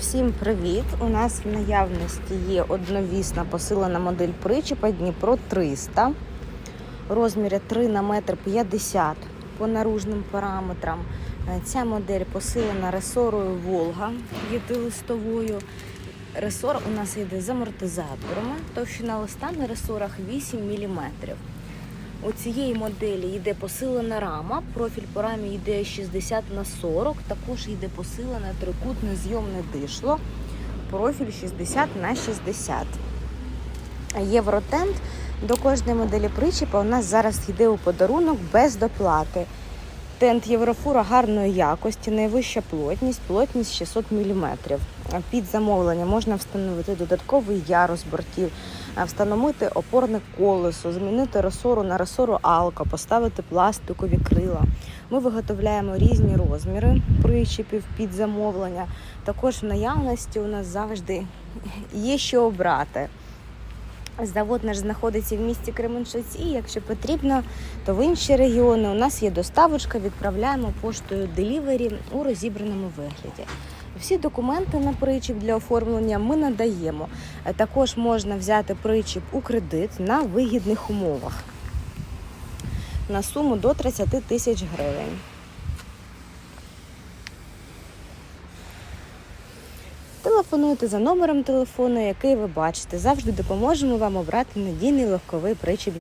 Всім привіт! У нас в наявності є одновісна посилена модель причепа Дніпро 300. Розміри 3 на метр 50 по наружним параметрам. Е, Ця модель посилена ресорою Волга п'ятилистовою. Ресор у нас йде з амортизаторами. Товщина листа на ресорах 8 мм. У цієї моделі йде посилена рама, профіль по рамі йде 60 на 40, також йде посилене трикутне зйомне дишло, профіль 60 на 60. Євротент до кожної моделі причіпа у нас зараз йде у подарунок без доплати. Тент Єврофура гарної якості, найвища плотність, плотність 600 мм. Під замовлення можна встановити додатковий ярус бортів, встановити опорне колесо, змінити ресору на ресору Алка, поставити пластикові крила. Ми виготовляємо різні розміри причепів під замовлення. Також в наявності у нас завжди є що обрати. Завод наш знаходиться в місті Кременчуці. і Якщо потрібно, то в інші регіони у нас є доставочка, відправляємо поштою Delivery у розібраному вигляді. Всі документи на причіп для оформлення ми надаємо. Е, Також можна взяти причіп у кредит на вигідних умовах на суму до 30 тисяч гривень. Телефонуйте за номером телефону, який ви бачите. Завжди допоможемо вам обрати надійний легковий причіп.